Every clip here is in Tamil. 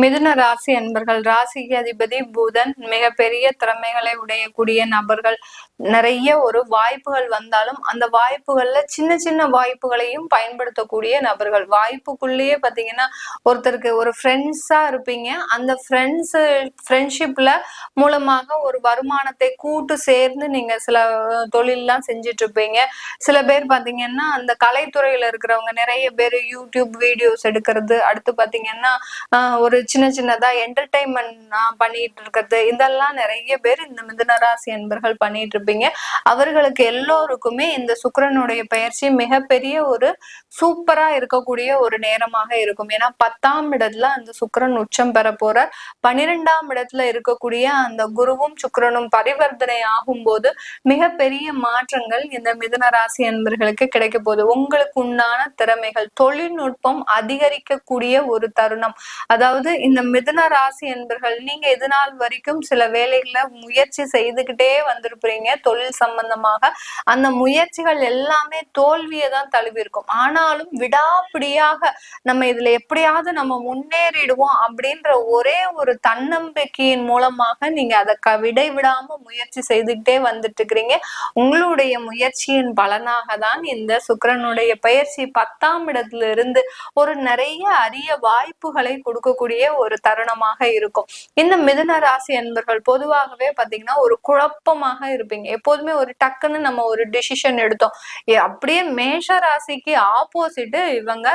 மிதுன ராசி அன்பர்கள் ராசிக்கு அதிபதி புதன் மிகப்பெரிய திறமைகளை உடையக்கூடிய நபர்கள். நிறைய ஒரு வாய்ப்புகள் வந்தாலும் அந்த வாய்ப்புகள்ல சின்ன சின்ன வாய்ப்புகளையும் பயன்படுத்தக்கூடிய நபர்கள். வாய்ப்புக்குள்ளேயே பாத்தீங்கன்னா ஒருத்தருக்கு ஒரு ஃப்ரெண்ட்ஸா இருப்பீங்க. அந்த ஃப்ரெண்ட்ஸ் ஃப்ரெண்ட்ஷிப்ல மூலமாக ஒரு வருமானத்தை கூட்டு சேர்ந்து நீங்க சில தொழிலெலாம் தொழில்லாம் செஞ்சுட்டு இருப்பீங்க சில பேர் பாத்தீங்கன்னா அந்த கலைத்துறையில இருக்கிறவங்க நிறைய பேர் யூடியூப் வீடியோஸ் எடுக்கிறது. அடுத்து பாத்தீங்கன்னா ஒரு சின்ன சின்னதா என்டர்டைன்மெண்ட் பண்ணிட்டு இருக்கிறது. இதெல்லாம் நிறைய பேர் இந்த மிதுனராசி என்பர்கள் பண்ணிட்டு இருப்பீங்க. அவர்களுக்கு எல்லோருக்குமே இந்த சுக்கிரனுடைய பயிற்சி மிகப்பெரிய ஒரு சூப்பரா இருக்கக்கூடிய ஒரு நேரமாக இருக்கும். ஏன்னா பத்தாம் இடத்துல அந்த சுக்கரன் உச்சம் பெற போறார். பனிரெண்டாம் இடத்துல இருக்கக்கூடிய அந்த குருவும் சுக்கரனும் பரிவர்த்தனை ஆகும்போது மிகப்பெரிய மாற்றங்கள் இந்த மிதுன ராசி என்பர்களுக்கு கிடைக்க போகுது. உங்களுக்கு உண்டான திறமைகள் தொழில்நுட்பம் அதிகரிக்கக்கூடிய ஒரு தருணம். அதாவது இந்த மிதுன ராசி என்பர்கள் நீங்க இது நாள் வரைக்கும் சில வேலைகளை முயற்சி செய்துகிட்டே வந்திருப்பீங்க தொழில் சம்பந்தமாக. அந்த முயற்சிகள் எல்லாமே தோல்வியை தான் தழுவி இருக்கும் ஆனாலும் விடாப்பிடியாக நம்ம இதுல எப்படியாவது நம்ம முன்னேறிடுவோம் அப்படின்ற ஒரே ஒரு தன்னம்பிக்கையின் மூலமாக நீங்க அதை க விடை விடாம முயற்சி செய்துகிட்டே வந்துட்டு இருக்கிறீங்க உங்களுடைய முயற்சியின் பலனாக தான் இந்த சுக்கிரனுடைய பயிற்சி பத்தாம் இடத்துல இருந்து ஒரு நிறைய அரிய வாய்ப்புகளை கொடுக்கக்கூடிய ஒரு தருணமாக இருக்கும். இந்த மிதுன ராசி என்பர்கள் பொதுவாகவே பாத்தீங்கன்னா ஒரு குழப்பமாக இருப்பீங்க. எப்போதுமே ஒரு டக்குன்னு நம்ம ஒரு டிசிஷன் எடுத்தோம். அப்படியே மேஷ ராசிக்கு ஆப்போசிட் இவங்க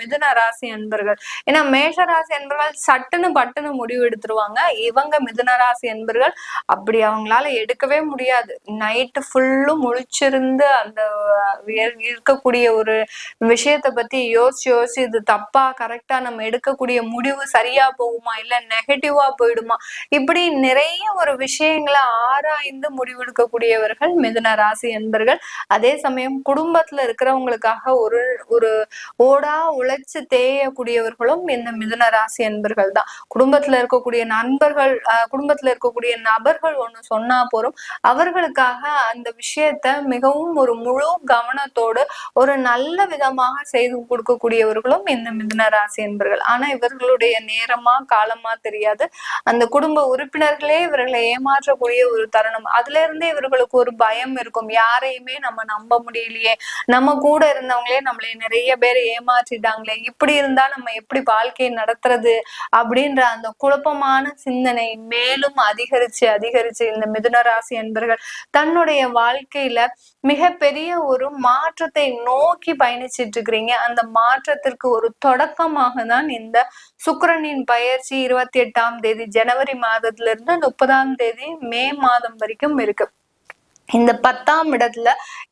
மிதுன ராசி என்பர்கள். ஏன்னா மேஷ ராசி என்பர்கள் சட்டுன்னு பட்டுன்னு முடிவு எடுத்துருவாங்க. இவங்க மிதுன ராசி என்பர்கள் அப்படி அவங்களால எடுக்கவே முடியாது. நைட்டு ஃபுல்லும் முழிச்சிருந்து அந்த இருக்கக்கூடிய ஒரு விஷயத்தை பத்தி யோசிச்சு யோசிச்சு இது தப்பா கரெக்டா நம்ம எடுக்கக்கூடிய முடிவு சரியா போகுமா? இல்ல நெகட்டிவா போயிடுமா? இப்படி நிறைய ஒரு விஷயங்களை ஆராய்ந்து முடிவெடுக்கக்கூடியவர்கள் மிதுன ராசி என்பர்கள். அதே சமயம் குடும்பத்துல இருக்கிறவங்களுக்காக ஒரு ஒரு ஓடா உழைச்சு தேயக்கூடியவர்களும் இந்த மிதுன ராசி என்பர்கள் தான். குடும்பத்துல இருக்கக்கூடிய நண்பர்கள் அஹ், குடும்பத்துல இருக்கக்கூடிய நபர்கள் ஒண்ணு சொன்னா போறோம். அவர்களுக்காக அந்த விஷயத்த மிகவும் ஒரு முழு கவனத்தோடு ஒரு நல்ல விதமாக செய்து கொடுக்கக்கூடியவர்களும் இந்த மிதுன ராசி என்பர்கள். ஆனா இவர்களுடைய நேரமா காலமா தெரியாது. அந்த குடும்ப உறுப்பினர்களே இவர்களை ஏமாற்றக்கூடிய ஒரு தருணம். அதுல இருந்தே இவர்களுக்கு ஒரு பயம் இருக்கும். யாரையுமே நம்ம நம்ப முடியலையே. நம்ம கூட இருந்தவங்களே நம்மளே நிறைய பேர் ஏமாற்றிட்டாங்களே. இப்படி இருந்தா நம்ம எப்படி வாழ்க்கையை நடத்துறது? அப்படின்ற அந்த குழப்பமான சிந்தனை மேலும் அதிகரிச்சு அதிகரிச்சு இந்த மிதுன ராசி என்பர்கள் தன்னுடைய வாழ்க்கையில மிகப்பெரிய ஒரு மாற்றத்தை நோக்கி பயணிச்சிட்டு இருக்கிறீங்க. அந்த மாற்றத்திற்கு ஒரு தொடக்கமாக தான் இந்த சுக்கிரனின் பயிற்சி இருபத்தி எட்டாம் தேதி ஜனவரி மாதத்துல இருந்து முப்பதாம் தேதி மே மாதம் வரைக்கும் இருக்கு. இந்த பத்தாம் இடத்துல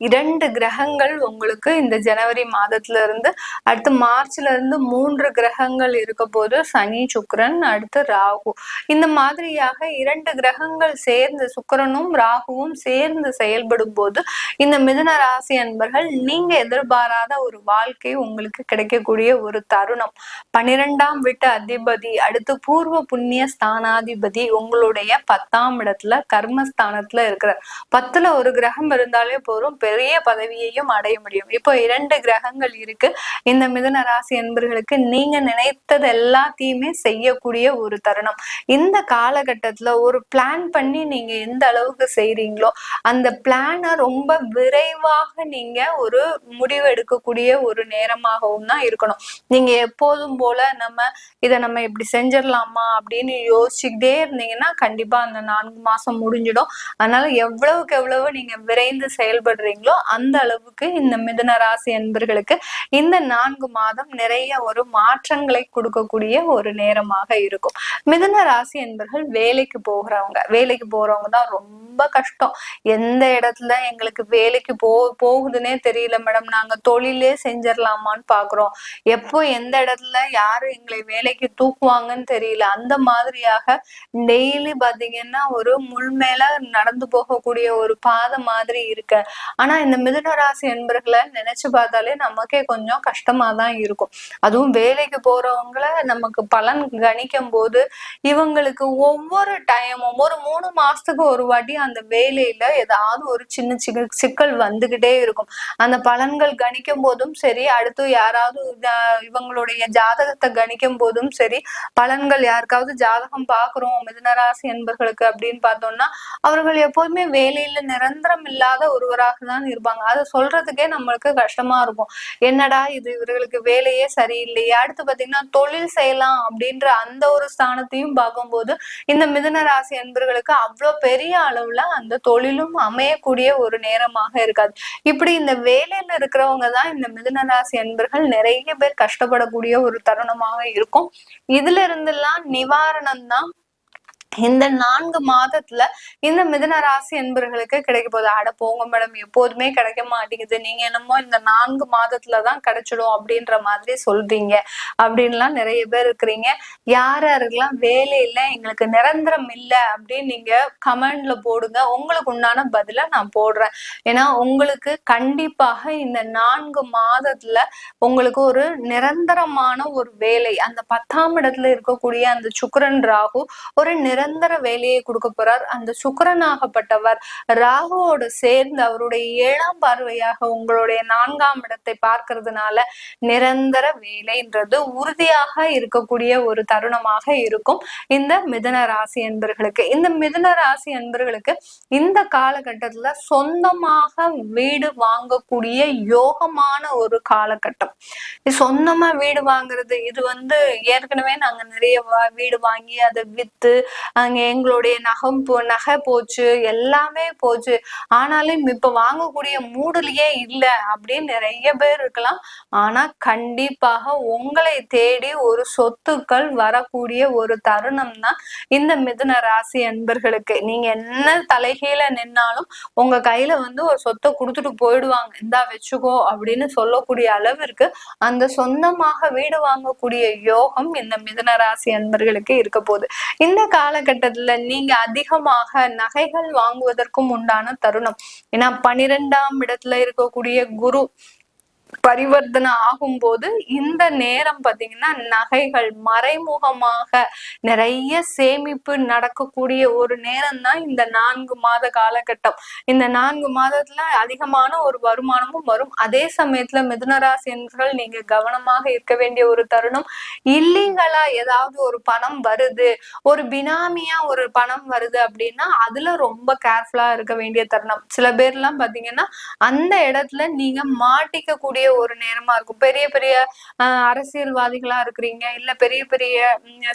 இரண்டு கிரகங்கள் உங்களுக்கு இந்த ஜனவரி மாதத்துல இருந்து அடுத்து மார்ச்ல இருந்து மூன்று கிரகங்கள் இருக்க போது சனி சுக்கரன் அடுத்து ராகு. இந்த மாதிரியாக இரண்டு கிரகங்கள் சேர்ந்து சுக்கரனும் ராகுவும் சேர்ந்து செயல்படும் போது இந்த மிதுன ராசி அன்பர்கள் நீங்க எதிர்பாராத ஒரு வாழ்க்கை உங்களுக்கு கிடைக்கக்கூடிய ஒரு தருணம். பனிரெண்டாம் வீட்டு அதிபதி அடுத்து பூர்வ புண்ணிய ஸ்தானாதிபதி உங்களுடைய பத்தாம் இடத்துல கர்மஸ்தானத்துல இருக்கிற பத்துல ஒரு கிரகம் இருந்தாலே போதும். பெரிய பதவியையும் அடைய முடியும். இப்போ இரண்டு கிரகங்கள் இருக்கு. இந்த மிதன ராசி என்பர்களுக்கு நீங்க நினைத்தது எல்லாத்தையுமே செய்யக்கூடிய ஒரு தருணம். இந்த காலகட்டத்துல ஒரு பிளான் பண்ணி நீங்க எந்த அளவுக்கு செய்றீங்களோ அந்த பிளானை ரொம்ப விரைவாக நீங்க ஒரு முடிவு எடுக்கக்கூடிய ஒரு நேரமாகவும் தான் இருக்கணும். நீங்க எப்போதும் போல நம்ம இதை நம்ம இப்படி செஞ்சிடலாமா அப்படின்னு யோசிச்சுக்கிட்டே இருந்தீங்கன்னா கண்டிப்பா அந்த நான்கு மாசம் முடிஞ்சிடும். அதனால எவ்வளவுக்கு எவ்வளவு நீங்க விரைந்து செயல்படுறீங்களோ அந்த அளவுக்கு இந்த மிதன ராசி என்பர்களுக்கு இந்த நான்கு மாதம் நிறைய ஒரு மாற்றங்களை கொடுக்கக்கூடிய ஒரு நேரமாக இருக்கும். மிதுன ராசி என்பர்கள் வேலைக்கு போகிறவங்க வேலைக்கு போறவங்க தான் ரொம்ப ரொம்ப கஷ்டம். எந்த இடத்துல எங்களுக்கு வேலைக்கு போ போகுதுன்னே தெரியல மேடம் நாங்க தொழிலே செஞ்சிடலாமான்னு பாக்குறோம். எப்போ எந்த இடத்துல யாரு எங்களை வேலைக்கு தூக்குவாங்கன்னு தெரியல. அந்த மாதிரியாக டெய்லி பாத்தீங்கன்னா ஒரு முள் மேல நடந்து போகக்கூடிய ஒரு பாதை மாதிரி இருக்கு. ஆனா இந்த மிதுன ராசி என்பர்களை நினைச்சு பார்த்தாலே நமக்கே கொஞ்சம் கஷ்டமா தான் இருக்கும். அதுவும் வேலைக்கு போறவங்கள நமக்கு பலன் கணிக்கும் போது இவங்களுக்கு ஒவ்வொரு டைமும் ஒரு மூணு மாசத்துக்கு ஒரு வாட்டி அந்த வேலையில ஏதாவது ஒரு சின்ன சிக்கல் வந்துகிட்டே இருக்கும். அந்த பலன்கள் கணிக்கும் போதும் சரி அடுத்து யாராவது இவங்களுடைய ஜாதகத்தை கணிக்கும் போதும் சரி பலன்கள் யாருக்காவது ஜாதகம் பாக்குறோம் மிதனராசி என்பர்களுக்கு அப்படின்னு பார்த்தோம்னா அவர்கள் எப்போதுமே வேலையில நிரந்தரம் இல்லாத ஒருவராக தான் இருப்பாங்க. அதை சொல்றதுக்கே நம்மளுக்கு கஷ்டமா இருக்கும். என்னடா இது இவர்களுக்கு வேலையே சரியில்லையே. அடுத்து பாத்தீங்கன்னா தொழில் செய்யலாம் அப்படின்ற அந்த ஒரு ஸ்தானத்தையும் பார்க்கும்போது இந்த மிதன ராசி என்பர்களுக்கு அவ்வளவு பெரிய அளவுல அந்த தொழிலும் அமையக்கூடிய ஒரு நேரமாக இருக்காது. இப்படி இந்த வேலையில இருக்கிறவங்க தான் இந்த மிதுன ராசி என்பர்கள் நிறைய பேர் கஷ்டப்படக்கூடிய ஒரு தருணமாக இருக்கும். இதுல இருந்தெல்லாம் நிவாரணம் தான் இந்த நான்கு மாதத்துல இந்த மிதன ராசி என்பர்களுக்கு கிடைக்க போகுது. அட போங்க மேடம் எப்போதுமே கிடைக்க மாட்டேங்குது. நீங்க என்னமோ இந்த நான்கு மாதத்துலதான் கிடைச்சிடும் அப்படின்ற மாதிரி சொல்றீங்க. அப்படின்லாம் நிறைய பேர் இருக்கிறீங்க. யார் யாருக்கெல்லாம் வேலை இல்லை எங்களுக்கு நிரந்தரம் இல்லை அப்படின்னு நீங்க கமெண்ட்ல போடுங்க. உங்களுக்கு உண்டான பதில நான் போடுறேன். ஏன்னா உங்களுக்கு கண்டிப்பாக இந்த நான்கு மாதத்துல உங்களுக்கு ஒரு நிரந்தரமான ஒரு வேலை அந்த பத்தாம் இடத்துல இருக்கக்கூடிய அந்த சுக்கரன் ராகு ஒரு நிர நிரந்தர வேலையை கொடுக்க போறார். அந்த சுக்கரனாகப்பட்டவர் ராகுவோடு சேர்ந்து அவருடைய ஏழாம் பார்வையாக உங்களுடைய நான்காம் இடத்தை பார்க்கறதுனால நிரந்தர வேலைன்றது உறுதியாக இருக்கக்கூடிய ஒரு தருணமாக இருக்கும். இந்த மிதன ராசி அன்பர்களுக்கு இந்த மிதன ராசி அன்பர்களுக்கு இந்த காலகட்டத்துல சொந்தமாக வீடு வாங்கக்கூடிய யோகமான ஒரு காலகட்டம். சொந்தமா வீடு வாங்குறது இது வந்து ஏற்கனவே நாங்க நிறைய வீடு வாங்கி அதை வித்து அங்க எங்களுடைய நகம் போ நகை போச்சு எல்லாமே போச்சு. ஆனாலும் இப்ப வாங்கக்கூடிய மூடலையே இல்லை அப்படின்னு நிறைய பேர் இருக்கலாம். ஆனா கண்டிப்பாக உங்களை தேடி ஒரு சொத்துக்கள் வரக்கூடிய ஒரு தருணம் தான் இந்த மிதுன ராசி அன்பர்களுக்கு. நீங்க என்ன தலைகீழ நின்னாலும் உங்க கையில வந்து ஒரு சொத்தை கொடுத்துட்டு போயிடுவாங்க. இந்தா வச்சுக்கோ அப்படின்னு சொல்லக்கூடிய அளவிற்கு அந்த சொந்தமாக வீடு வாங்கக்கூடிய யோகம் இந்த மிதுன ராசி அன்பர்களுக்கு இருக்க போகுது. இந்த கால காலகட்டத்துல நீங்க அதிகமாக நகைகள் வாங்குவதற்கும் உண்டான தருணம். ஏன்னா பனிரெண்டாம் இடத்துல இருக்கக்கூடிய குரு பரிவர்த்தனை ஆகும்போது இந்த நேரம் பாத்தீங்கன்னா நகைகள் மறைமுகமாக நிறைய சேமிப்பு நடக்கக்கூடிய ஒரு நேரம் தான் இந்த நான்கு மாத காலகட்டம். இந்த நான்கு மாதத்துல அதிகமான ஒரு வருமானமும் வரும். அதே சமயத்துல மிதுனராசியர்கள் நீங்க கவனமாக இருக்க வேண்டிய ஒரு தருணம். இல்லீகலா ஏதாவது ஒரு பணம் வருது. ஒரு பினாமியா ஒரு பணம் வருது அப்படின்னா அதுல ரொம்ப கேர்ஃபுல்லா இருக்க வேண்டிய தருணம். சில பேர்லாம் பாத்தீங்கன்னா அந்த இடத்துல நீங்க மாட்டிக்க கூடிய ஒரு நேரமா இருக்கும். பெரிய பெரிய அரசியல்வாதிகளா இருக்கிறீங்க. இல்ல பெரிய பெரிய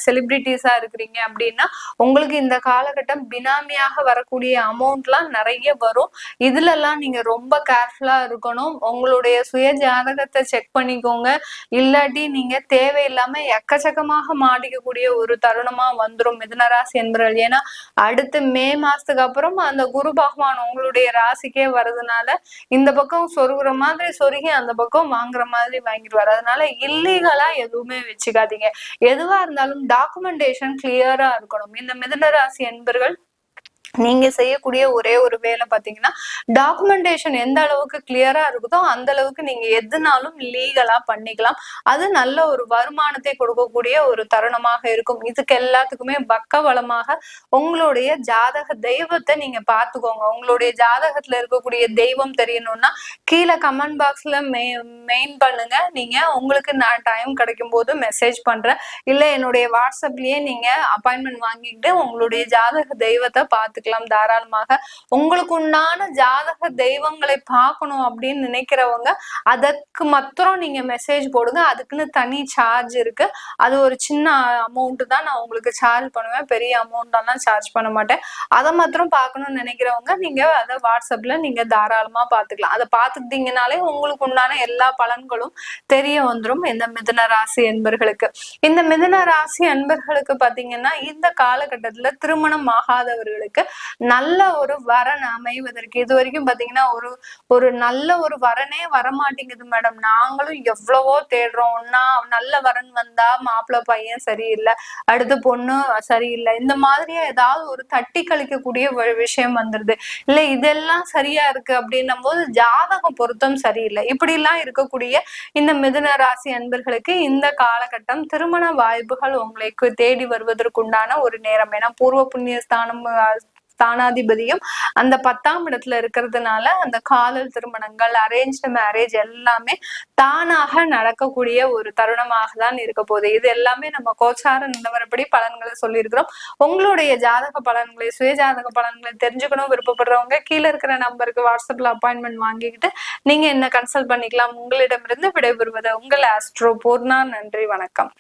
செலிபிரிட்டிஸா இருக்கிறீங்க அப்படின்னா உங்களுக்கு இந்த காலகட்டம் பினாமியாக வரக்கூடிய அமௌண்ட்லாம் நிறைய வரும். இதுல எல்லாம் நீங்க ரொம்ப கேர்ஃபுல்லா இருக்கணும். உங்களுடைய சுய ஜாதகத்தை செக் பண்ணிக்கோங்க. இல்லாட்டி நீங்க தேவையில்லாம எக்கச்சக்கமாக மாட்டிக்கக்கூடிய ஒரு தருணமா வந்துரும் மிதனராசி என்பவர்கள் ஏன்னா அடுத்து மே மாசத்துக்கு அப்புறம் அந்த குரு பகவான் உங்களுடைய ராசிக்கே வர்றதுனால இந்த பக்கம் சொருகுற மாதிரி சொருகி அந்த பக்கம் வாங்குற மாதிரி வாங்கிடுவார். அதனால இல்லீகலா எதுவுமே வச்சுக்காதீங்க. எதுவா இருந்தாலும் டாக்குமெண்டேஷன் கிளியரா இருக்கணும். இந்த மிதுன ராசி என்பர்கள் நீங்க செய்யக்கூடிய ஒரே ஒரு வேலை பாத்தீங்கன்னா டாக்குமெண்டேஷன் எந்த அளவுக்கு கிளியரா இருக்குதோ அந்த அளவுக்கு நீங்க எதுனாலும் லீகலா பண்ணிக்கலாம். அது நல்ல ஒரு வருமானத்தை கொடுக்கக்கூடிய ஒரு தருணமாக இருக்கும். இதுக்கு எல்லாத்துக்குமே பக்கவளமாக உங்களுடைய ஜாதக தெய்வத்தை நீங்க பார்த்துக்கோங்க. உங்களுடைய ஜாதகத்துல இருக்கக்கூடிய தெய்வம் தெரியணும்னா கீழே கமெண்ட் பாக்ஸ்ல மெ மெயின் பண்ணுங்க. நீங்க உங்களுக்கு நான் டைம் கிடைக்கும் போது மெசேஜ் பண்றேன். இல்ல என்னுடைய வாட்ஸ்அப்லயே நீங்க அப்பாயின்மெண்ட் வாங்கிக்கிட்டு உங்களுடைய ஜாதக தெய்வத்தை பார்த்து பார்த்துக்கலாம் தாராளமாக. உங்களுக்கு உண்டான ஜாதக தெய்வங்களை பார்க்கணும் அப்படின்னு நினைக்கிறவங்க அதற்கு மாத்திரம் நீங்க மெசேஜ் போடுங்க. அதுக்குன்னு தனி சார்ஜ் இருக்கு. அது ஒரு சின்ன அமௌண்ட் தான் நான் உங்களுக்கு சார்ஜ் பண்ணுவேன். பெரிய அமௌண்ட் எல்லாம் சார்ஜ் பண்ண மாட்டேன். அதை மாத்திரம் பார்க்கணும்னு நினைக்கிறவங்க நீங்க அதை வாட்ஸ்அப்ல நீங்க தாராளமா பாத்துக்கலாம் அதை பார்த்துக்கிட்டீங்கனாலே உங்களுக்கு உண்டான எல்லா பலன்களும் தெரிய வந்துடும் இந்த மிதுன ராசி என்பர்களுக்கு. இந்த மிதுன ராசி அன்பர்களுக்கு பாத்தீங்கன்னா இந்த காலகட்டத்துல திருமணம் ஆகாதவர்களுக்கு நல்ல ஒரு வரன் அமைவதற்கு இது வரைக்கும் பாத்தீங்கன்னா ஒரு ஒரு நல்ல ஒரு வரனே வரமாட்டேங்குது மேடம் நாங்களும் எவ்வளவோ தேடுறோம். ஒன்னா நல்ல வரன் வந்தா மாப்பிள்ளை பையன் சரியில்லை அடுத்து பொண்ணு சரியில்லை. இந்த மாதிரியே ஏதாவது ஒரு தட்டி கழிக்கக்கூடிய விஷயம் வந்துருது. இல்ல இதெல்லாம் சரியா இருக்கு அப்படின்னும் போது ஜாதகம் பொருத்தம் சரியில்லை. இப்படி எல்லாம் இருக்கக்கூடிய இந்த மிதுன ராசி அன்பர்களுக்கு இந்த காலகட்டம் திருமண வாய்ப்புகள் உங்களுக்கு தேடி வருவதற்குண்டான ஒரு நேரம். ஏன்னா பூர்வ புண்ணிய ஸ்தானம் ஸ்தானாதிபதியும் அந்த பத்தாம் இடத்துல இருக்கிறதுனால அந்த காதல் திருமணங்கள் அரேஞ்ச்டு மேரேஜ் எல்லாமே தானாக நடக்கக்கூடிய ஒரு தருணமாக தான் இருக்க போகுது. இது எல்லாமே நம்ம கோச்சார நிலவரப்படி பலன்களை சொல்லியிருக்கிறோம். உங்களுடைய ஜாதக பலன்களை சுயஜாதக பலன்களை தெரிஞ்சுக்கணும் விருப்பப்படுறவங்க கீழே இருக்கிற நம்பருக்கு வாட்ஸ்அப்ல அப்பாயின்மெண்ட் வாங்கிக்கிட்டு நீங்க என்ன கன்சல்ட் பண்ணிக்கலாம். உங்களிடமிருந்து விடைபெறுவது உங்கள் ஆஸ்ட்ரோ பூர்ணா நன்றி வணக்கம்.